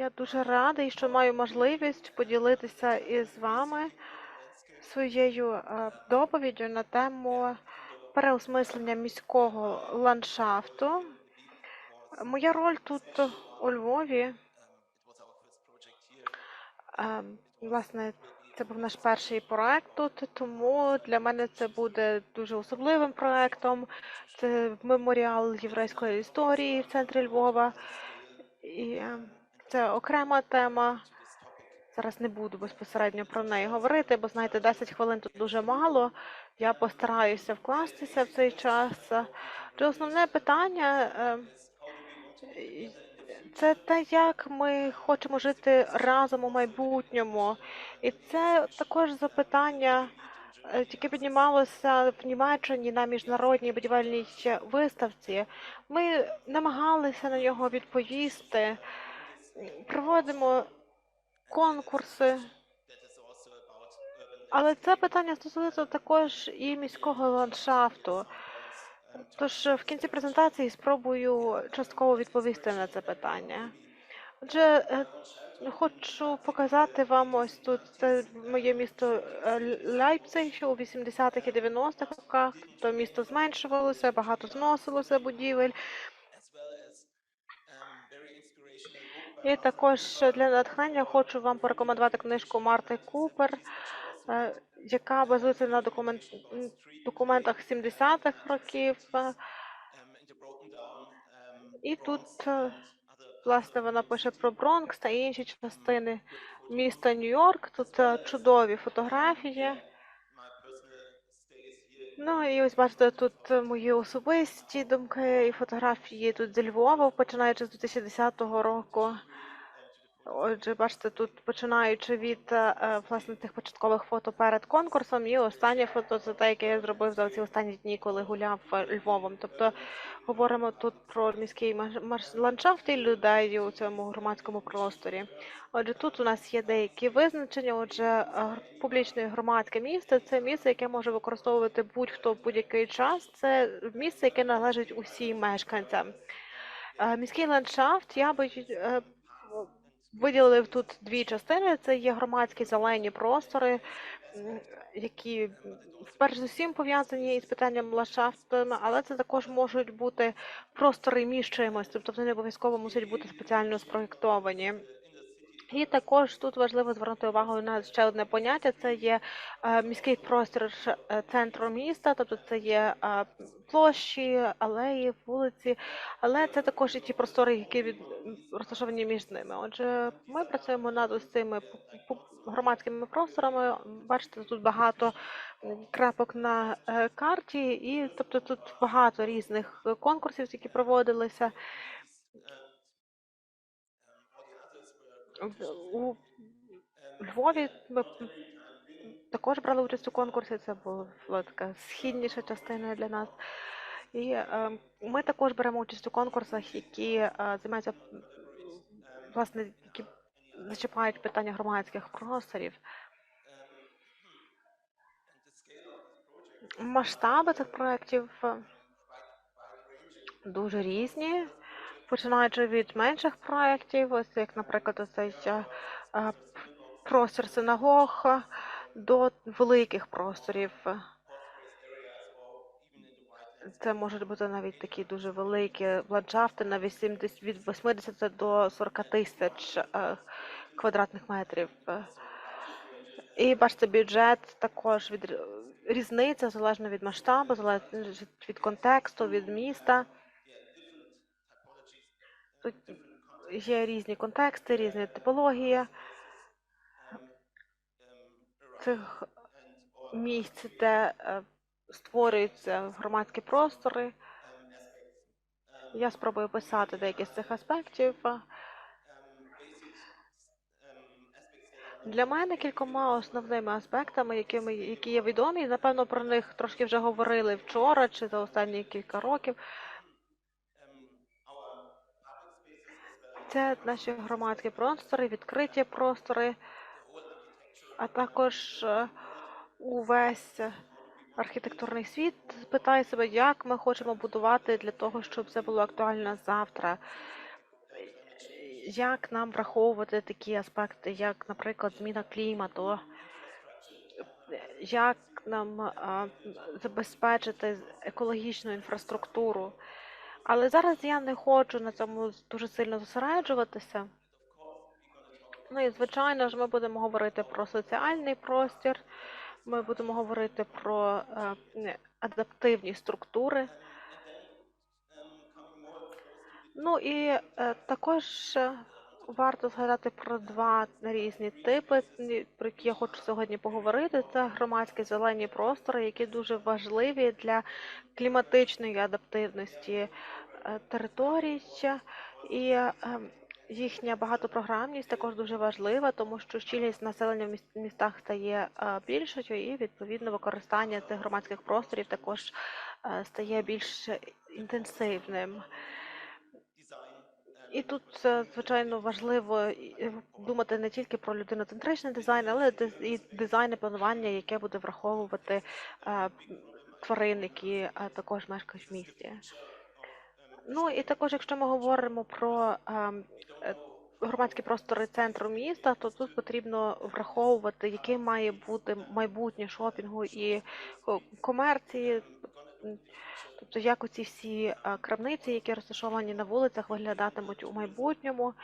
Я дуже радий, що маю можливість поділитися із вами своєю е, доповіддю на тему переосмислення міського ландшафту. Моя роль тут у Львові. е, Власне, це був наш перший проект тут, тому для мене це буде дуже особливим проектом. Це меморіал єврейської історії в центрі Львова. І е, це окрема тема. Зараз не буду безпосередньо про неї говорити, бо знаєте, 10 хвилин тут дуже мало. Я постараюся вкластися в цей час. Чи основне питання е, це те, як ми хочемо жити разом у майбутньому. І це також запитання, е, яке піднімалося в Німеччині на міжнародній будівельній виставці. Ми намагалися на нього відповісти, проводимо конкурси. Але це питання стосується також і міського ландшафту. Тож в кінці презентації спробую частково відповісти на це питання. Отже, е, хочу показати вам ось тут це моє місто е, Лейпциг у 80-х і 90-х роках. То місто зменшувалося, багато зносилося будівель. І також для натхнення хочу вам порекомендувати книжку Марти Купер, е, яка базується на документ... документах 70-х років. І тут, е, власне, вона пише про Бронкс та інші частини міста Нью-Йорк. Тут е, чудові фотографії. Ну і ось бачите, тут мої особисті думки і фотографії тут зі Львова, починаючи з 2010 року. Отже, бачите, тут починаючи від е, е, власне тих початкових фото перед конкурсом, і останнє фото це те, яке я зробив за ці останні дні, коли гуляв е, Львовом. Тобто говоримо тут про міський ландшафт і людей у цьому громадському просторі. Отже, тут у нас є деякі визначення. Отже, публічне громадське місце це місце, яке може використовувати будь-хто в будь-який час. Це місце, яке належить усім мешканцям. Міський ландшафт я би виділив тут дві частини. Це є громадські зелені простори, які перш за всім пов'язані із питанням ландшафту, але це також можуть бути простори між чимось, тобто вони не обов'язково мусять бути спеціально спроєктовані. І також тут важливо звернути увагу на ще одне поняття: це є е, міський простір е, центру міста, тобто це є е, площі, алеї, вулиці, але це також і ті простори, які від розташовані між ними. Отже, ми працюємо над ось цими громадськими просторами. Бачите, тут багато крапок на карті, і тобто тут багато різних конкурсів, які проводилися. В- У Львові ми також брали участь у конкурсі. Це була така східніша частина для нас. І е, ми також беремо участь у конкурсах, які е, займаються власне, які зачіпають питання громадських просторів. Масштаби цих проєктів е, дуже різні, починаючи від менших проєктів, ось як, наприклад, оцей е, е, простір синагог, до великих просторів. Це можуть бути навіть такі дуже великі ландшафти на 80, від 80 до 40 тисяч е, квадратних метрів. І бачите, бюджет також від різниця залежно від масштабу, залежить від контексту, від міста. Тут є різні контексти, різні типології цих місць, де е, створюються громадські простори. Я спробую писати деякі з цих аспектів. Для мене кількома основними аспектами, якими які є відомі, і напевно про них трошки вже говорили вчора чи за останні кілька років. Це наші громадські простори, відкриті простори, а також е, увесь архітектурний світ питає себе, як ми хочемо будувати для того, щоб це було актуально завтра. як нам враховувати такі аспекти, як, наприклад, зміна клімату, як нам а, забезпечити екологічну інфраструктуру. Але зараз я не хочу на цьому дуже сильно зосереджуватися. Ну і звичайно ж, ми будемо говорити про соціальний простір, ми будемо говорити про е, адаптивні структури. Ну і е, також е, варто згадати про два різні типи, про які я хочу сьогодні поговорити. Це громадські зелені простори, які дуже важливі для кліматичної адаптивності е, територій. І е, їхня багатопрограмність також дуже важлива, тому що щільність населення в містах стає е, більшою, і відповідно використання цих громадських просторів також е, стає більш інтенсивним. І тут, звичайно, важливо думати не тільки про людиноцентричний дизайн, але і дизайн і планування, яке буде враховувати е, тварин, які е, також мешкають в місті. Ну і також, якщо ми говоримо про е, громадські простори центру міста, то тут потрібно враховувати, яким має бути майбутнє шопінгу і комерції. Тобто, як оці всі е, крамниці, які розташовані на вулицях, виглядатимуть у майбутньому,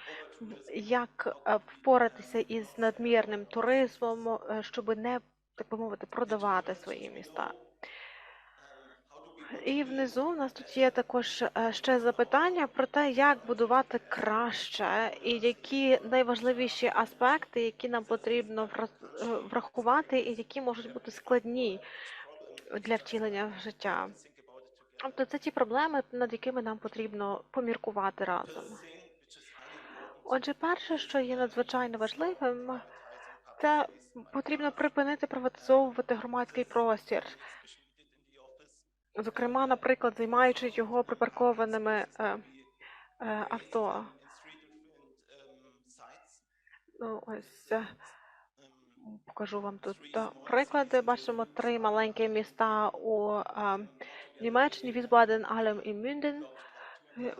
як е, впоратися із надмірним туризмом, щоб не так би мовити продавати свої міста. І внизу у нас тут є також е, ще запитання про те, як будувати краще, і які найважливіші аспекти, які нам потрібно е, врахувати, і які можуть бути складні для втілення в життя. Тобто це ті проблеми, над якими нам потрібно поміркувати разом. Отже, перше, що є надзвичайно важливим, це потрібно припинити приватизовувати громадський простір. Зокрема, наприклад, займаючи його припаркованими е, е, авто. Ну, ось е, покажу вам тут е, приклади. Бачимо три маленькі міста у е, Німеччині: Візбаден, Алем і Мюнден. Е,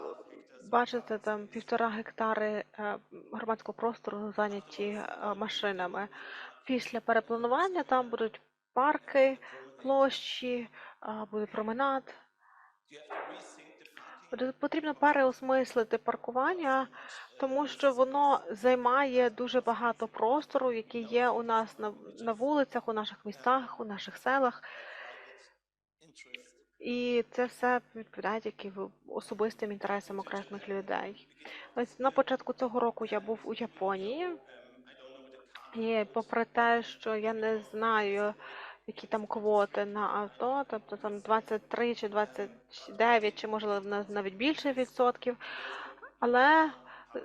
Бачите, там півтора гектари громадського простору зайняті машинами. Після перепланування там будуть парки, площі, буде променад. Потрібно переосмислити паркування, тому що воно займає дуже багато простору, який є у нас на, на вулицях, у наших містах, у наших селах. І це все відповідає тільки особистим інтересам окремих людей. Ось на початку цього року я був у Японії, і попри те, що я не знаю, які там квоти на авто, тобто там 23 чи 29, чи можливо нав- навіть більше відсотків, але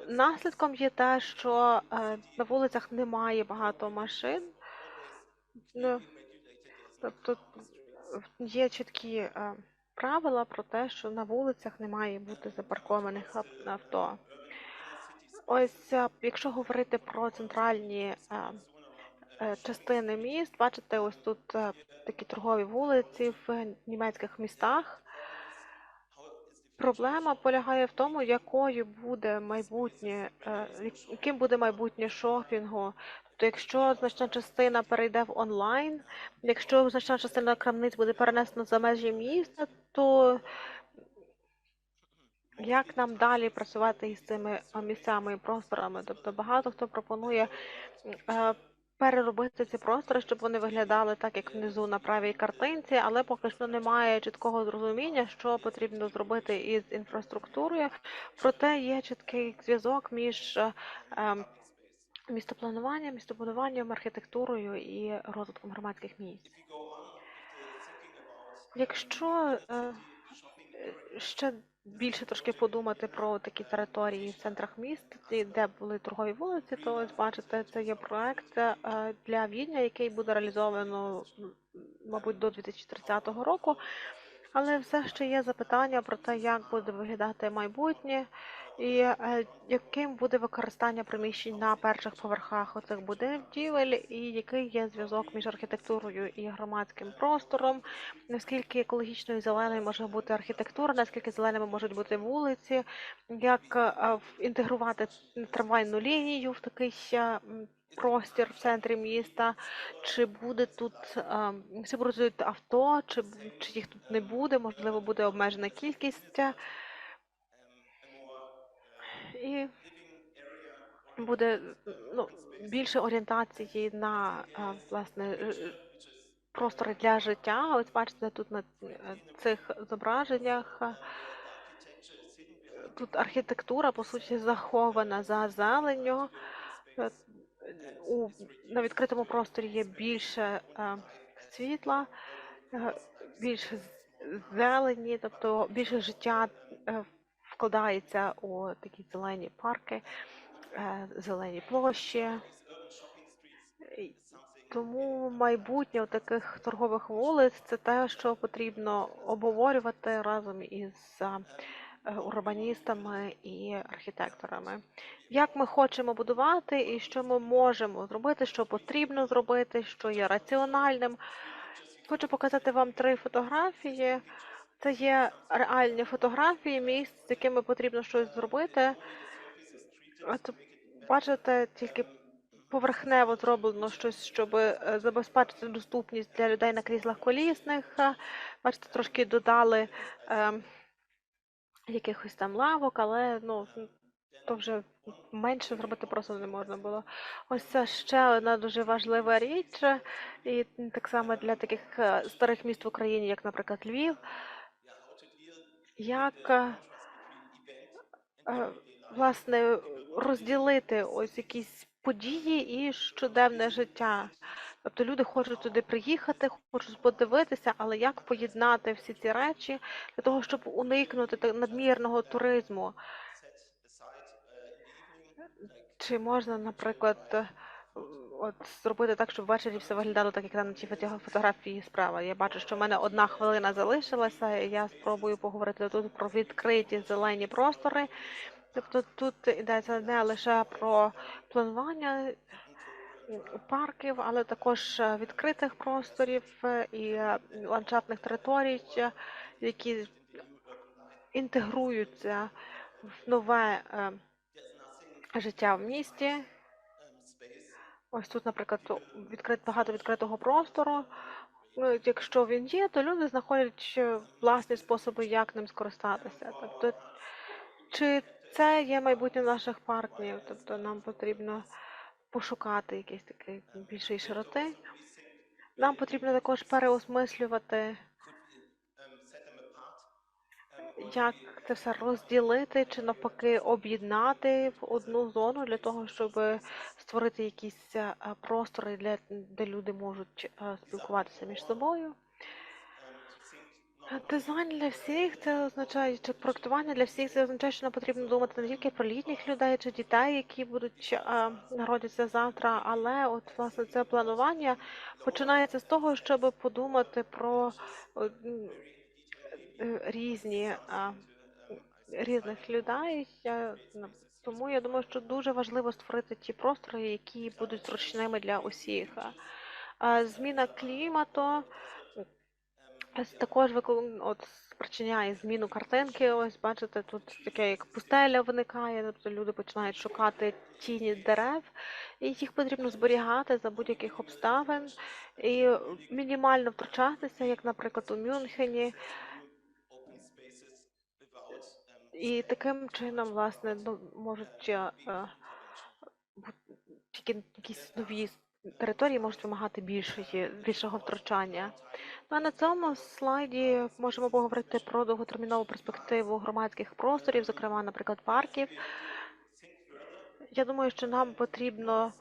наслідком є те, що е, на вулицях немає багато машин. Ну, Тобто є чіткі е, правила про те, що на вулицях не має бути запаркованих авто. Ось, е, якщо говорити про центральні частини міст, бачите, ось тут е, такі торгові вулиці в німецьких містах. Проблема полягає в тому, якою буде майбутнє, е, яким буде майбутнє шопінгу. Тобто, якщо значна частина перейде в онлайн, якщо значна частина крамниць буде перенесена за межі міста, то як нам далі працювати із цими місцями і просторами? Тобто багато хто пропонує е, переробити ці простори, щоб вони виглядали так, як внизу на правій картинці, але поки що немає чіткого зрозуміння, що потрібно зробити із інфраструктурою. Проте є чіткий зв'язок між е, ем, містоплануванням, містобудуванням, архітектурою і розвитком громадських місць. Якщо е, ще більше трошки подумати про такі території в центрах міст, де були торгові вулиці, то ось бачите, це є проект е, для Відня, який буде реалізовано, мабуть, до 2030 року. Але все ще є запитання про те, як буде виглядати майбутнє, І е, яким буде використання приміщень на перших поверхах оцих будівель, і який є зв'язок між архітектурою і громадським простором, наскільки екологічною зеленою може бути архітектура, наскільки зеленими можуть бути вулиці, як е, інтегрувати трамвайну лінію в такий простір в центрі міста, чи буде тут е, чи будуть авто, чи, чи їх тут не буде, можливо, буде обмежена кількість. Е, І буде ну, більше орієнтації на е, власне ж- простори для життя. Ось бачите, тут на е, цих зображеннях. е, Тут архітектура, по суті, захована за зеленню. Е, У, на відкритому просторі є більше е, світла, е, більше зелені, тобто більше життя е, вкладається у такі зелені парки, е, зелені площі. Тому майбутнє таких торгових вулиць це те, що потрібно обговорювати разом із е, урбаністами і архітекторами. Як ми хочемо будувати і що ми можемо зробити, що потрібно зробити, що є раціональним. Хочу показати вам три фотографії. Це є реальні фотографії місць, з якими потрібно щось зробити. От бачите, тільки поверхнево зроблено щось, щоб е, забезпечити доступність для людей на кріслах колісних. Е, Бачите, трошки додали е, якихось там лавок, але ну, то вже менше зробити просто не можна було. Ось це ще одна дуже важлива річ, і так само для таких е, старих міст в Україні, як, наприклад, Львів. Як е, е, власне розділити ось якісь події і щоденне життя. Тобто люди хочуть туди приїхати, хочуть подивитися, але як поєднати всі ці речі для того, щоб уникнути надмірного туризму? Чи можна, наприклад, от зробити так, щоб ввечері все виглядало так, як на фото- фотографії справа? Я бачу, що в мене одна хвилина залишилася, і я спробую поговорити тут про відкриті зелені простори. Тобто тут йдеться не лише про планування парків, але також е, відкритих просторів е, і е, ландшафтних територій, які інтегруються в нове життя в місті. Ось тут, наприклад, відкрит, багато відкритого простору. Ну, Якщо він є, то люди знаходять е, власні способи, як ним скористатися. Тобто, чи це є майбутнє наших парків? Тобто нам потрібно пошукати якісь такі більшої широти. Нам потрібно також переосмислювати, як це все розділити чи навпаки об'єднати в одну зону для того, щоб створити якісь е, простори, для, де люди можуть е, спілкуватися між собою. Дизайн для всіх це означає, чи проектування для всіх це означає, що нам потрібно думати не тільки про літніх людей чи дітей, які будуть е, народитися завтра, але от власне це планування починається з того, щоб подумати про різні е, різних людей. Тому я думаю, що дуже важливо створити ті простори, які будуть зручними для усіх. Зміна клімату також от спричиняє зміну картинки. Ось бачите, тут таке як пустеля виникає, тобто люди починають шукати тіні дерев, і їх потрібно зберігати за будь-яких обставин і мінімально втручатися, як, наприклад, у Мюнхені. І таким чином, власне, ну, можуть е, тільки якісь нові території можуть вимагати більшої, більшого втручання. Ну, а на цьому слайді можемо поговорити про довготермінову перспективу громадських просторів, зокрема, наприклад, парків. Я думаю, що нам потрібно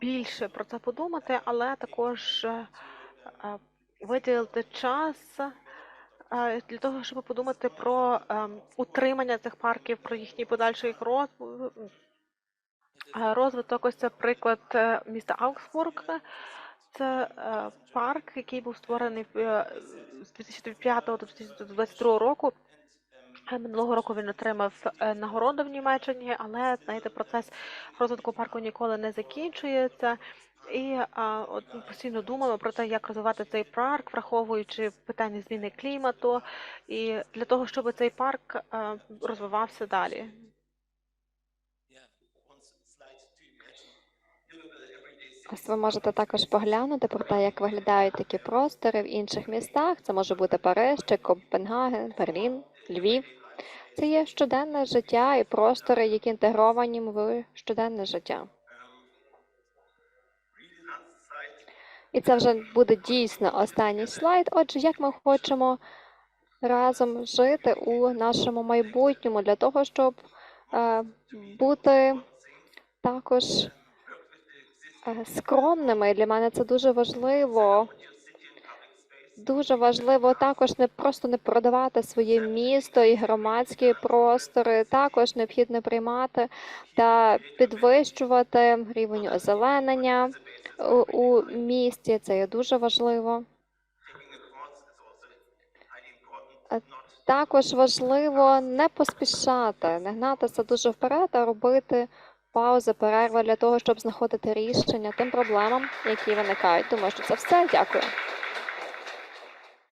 більше про це подумати, але також е, е, виділити час для того, щоб подумати про е, утримання цих парків, про їхній подальший е, розвиток. Ось це приклад е, міста Аугсбург. Це е, парк, який був створений з 2005 до 2022 року. Минулого року він отримав е, нагороду в Німеччині, але знаєте, процес розвитку парку ніколи не закінчується. І а, от постійно думаємо про те, як розвивати цей парк, враховуючи питання зміни клімату, і для того, щоб цей парк е, розвивався далі. Ось ви можете також поглянути про те, як виглядають такі простори в інших містах. Це може бути Париж, чи Копенгаген, Берлін, Львів. Це є щоденне життя і простори, які інтегровані в щоденне життя. І це вже буде дійсно останній слайд. Отже, як ми хочемо разом жити у нашому майбутньому для того, щоб е, бути також е, скромними. Для мене це дуже важливо. Дуже важливо також не просто не продавати своє місто і громадські простори. Також необхідно приймати та підвищувати рівень озеленення у, у місті. Це є дуже важливо. Е, Також важливо не поспішати, не гнатися дуже вперед, а робити паузи, перерви для того, щоб знаходити рішення тим проблемам, які виникають. Думаю, що це все. Дякую.